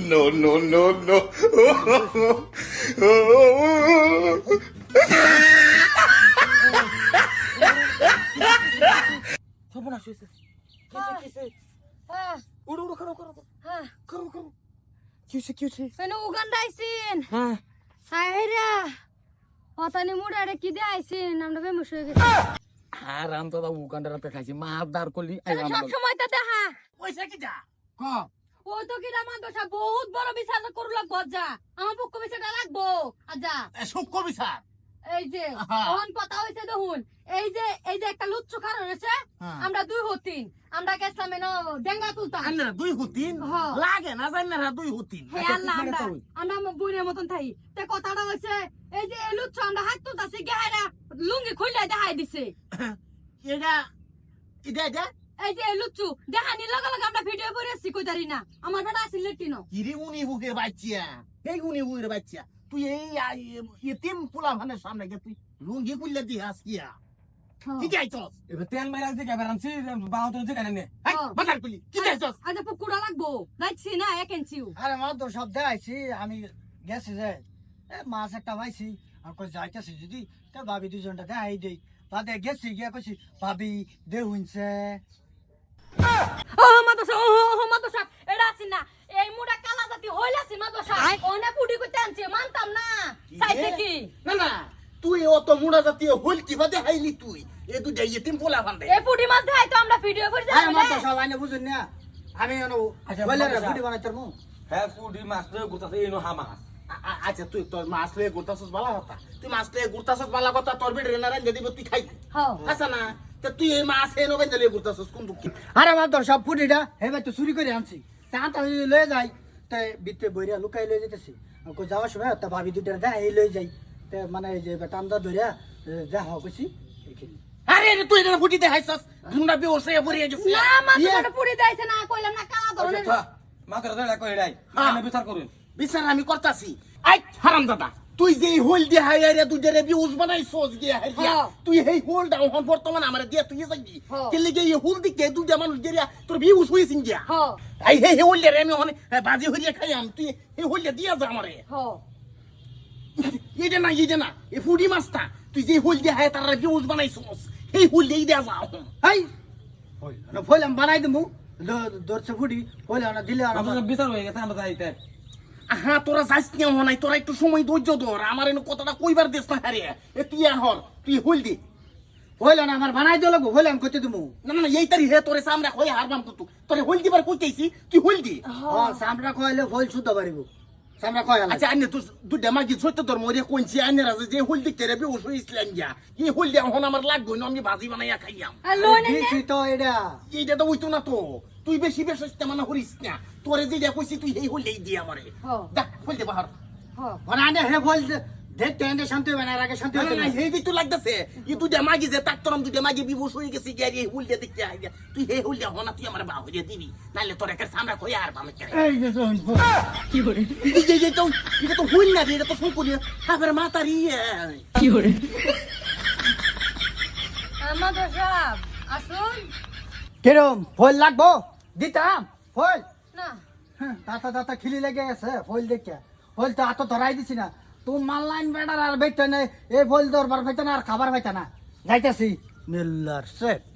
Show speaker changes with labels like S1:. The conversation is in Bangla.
S1: No, no, no, no.
S2: সর্বনাশ হয়েছে
S3: হ্যাঁ।
S2: কিসে
S3: হ্যাঁ
S2: উড়ো উড়ো করো করো করো করো কি হয়েছে কি হয়েছে
S3: এনে উগান্ডা আইসিন
S2: হ্যাঁ
S3: সাইরা অতানি মুড়ারে কি দিয়ে আইসিন আমরা বেমুশ হয়ে গেছি
S2: আর আম তো উকান্ডা মাছ দার করলি
S3: সব সময় তো দেখা
S2: পয়সা কি যা ক
S3: ও তো কি রামান বহুত বড় বিচার করু লাগবো যা আমার পক্ষ বিচারটা লাগবো। আজা
S2: সূক্ষ্ম বিচার।
S3: এই যে
S2: আহা।
S3: কথা হয়েছে দেখুন। এই যে এই যে একটা লুচ্ছ কারণ হয়েছে
S2: হ্যাঁ।
S3: আমরা দুই হতিন। আমরা গেছিলাম এনো ডেঙ্গা তুলতাম।
S2: আন্না দুই হুতিন?
S3: হ্যাঁ।
S2: লাগে না জান না দুই হুতিন।
S3: হে আল্লাহ আমরা আমরা আমার মতন থাই। তে কথাটা হয়েছে এই যে লুচ্ছ আমরা হাত তুলতাছি গেহারা লুঙ্গি খুললে দেখাই দিছে।
S2: এটা এটা এটা
S3: এই যে লগা লগা আমরা ভিডিও না। আমার বেটা লেটিনো।
S2: কিরে উনি বাচ্চা? এই উনি বাচ্চা? তুই এই ইতিম পোলা ভানের সামনে গে তুই লুঙ্গি কুললে দি
S4: এবার তেল মেরা যে কেন
S3: হ্যাঁ।
S2: বাজার কুলি কি যাইছস
S3: আজ পুকুরা লাগবো। যাইছি না এক ইঞ্চিও
S4: আরে মা তো সব দেখাইছি আমি গেছি যে এ মাছ একটা পাইছি আর কই যাইতেছি যদি তা ভাবি দুজনটা দেখাই দেই। বাদে গেছি গিয়া কইছি ভাবি দে
S3: এটা আছি না। এই মুডা কালা জাতি হইল আছি মাদসা ওনে পুডি কইতে আনছে মানতাম না। চাইছে কি?
S2: না না তুই অত মুড়া জাতীয় হল কি বাদে হাইলি তুই? এ তুই পোলা
S3: এই পুডি মাছ তো আমরা ভিডিও করে
S4: তো
S3: যাই
S4: বুঝুন না। আমি এনো
S2: আচ্ছা,
S4: বলে
S2: মাদ্রাসা।
S4: গুডি বানাই তার মু
S1: হ্যাঁ মাছ হামাস
S2: আচ্ছা তুই তোর মাছ লয়ে ঘুরতাছস বালা কথা। তুই মাছ লয়ে ঘুরতাছস বালা কথা তোর বেড়ে না রান দিব তুই খাই
S3: হ্যাঁ
S2: আচ্ছা না। তা তুই এই মাছ এনো বেঁধে লয়ে ঘুরতাছস কোন দুঃখ?
S4: আরে সব ফুটিটা হে ভাই তো চুরি করে আনছি। তা তা লয়ে যাই তে বিতে বইরা লুকাই লয়ে যেতেছি। কই যাওয়ার সময় তা ভাবি দুইটা দেখাই লয়ে যাই। তে মানে এই যে টান্দা ধরিয়া দেখা কইছি এখানে।
S2: আরে রে তুই এটা বি ওসে গেছিস
S3: না দেখাইছে না কইলাম না কালা ধরনের।
S1: মা ধরে কই এটাই
S2: হ্যাঁ।
S1: আমি বিচার করুন।
S2: বিচার আমি করতাছি। আই হারাম দাদা তুই যে হোল দিয়ে হাই রে তুই যে বিউজ বানাই সোজ গিয়া হাই গিয়া
S3: হ্যাঁ।
S2: তুই এই হোল ডাউন হন বর্তমান আমার দিয়া তুই যাই
S3: হ্যাঁ।
S2: কেলে গিয়ে এই হোল দিকে তুই যে মানুষ গিয়া তোর বিউজ হইছিস গিয়া।
S3: হ্যাঁ।
S2: আই হে হে হোল দিয়ে আমি হনে বাজি হইয়া খাই আম তুই এই হোল দিয়ে দিয়া যা আমারে।
S3: হ্যাঁ।
S2: এইটা না এইটা না এই ফুডি মাছটা তুই যে হোল দিয়ে হাই তার বিউজ বানাই সোজ এই হোল দিয়ে দিয়া যা।
S4: হাই। না ফইলাম বানাই দিমু। দরছে ফুটি ফইলাম না দিলে
S1: আমার বিচার হয়ে গেছে আমরা যাইতে
S2: হ্যাঁ তোরা যাইস না নাই তোরা একটু সময় ধৈর্য ধর আমার এনে কথাটা কইবার দেশ না হারে এ তুই হল তুই হইল দি।
S4: হইল না আমার বানাই দিও লাগবো হইলাম কইতে দিমু।
S2: না না না, এই তারি হে তোরে সামরা কই হারবাম তো তুই। তোরে হইল দিবার কইতেছি তুই হইল দি।
S4: হ্যাঁ সামরা কইলে হইল শুদ্ধ পারিব সামরা কইলা
S2: আচ্ছা আনে তুই যে গিয়া এই হোল দিয়া হন আমার লাগবে না আমি ভাজি বানাইয়া খাইয়াম
S3: আর লোন এনে
S4: দিছি তো এটা
S2: এইটা তো হইতো না তো তুই বেশি বেশ মানে হরিস না তোরে যেটা কইছি তুই এই হোল দি আমারে
S3: হ্যাঁ
S2: দেখ হোল দে বাহার
S3: হ্যাঁ
S4: মানে আনে হে ফইল দেখতে এনে শান্তি হবে না আগে শান্তি
S2: না তো লাগতেছে। ই দুটা মাগি যে তাক তোরম দুটা মাগি বিবস হয়ে গেছে গিয়া এই হুল দিয়ে দেখতে আইয়া তুই হে হুল দিয়া হনা তুই আমার বাহ হইয়া দিবি। নালে তোর একের সামনে কই আর বামে করে
S4: এই যে শোন,
S2: এই যে তো এটা তো হুল না এটা তো ফুল করি আবার মাতারি
S3: মাদসা আসুন।
S4: কিরম ফল লাগবো? দিতাম ফল
S3: না।
S4: হ্যাঁ, দাতা দাতা খিলি লেগে গেছে ফল দেখে। ফল তো এত ধরাই দিছি না। তুই মানলাইন বেড়ার আর বেতনে, এই ফল দরবার পাইতে না আর খাবার পাইতে না। যাইতেছি। মিল্লার সেট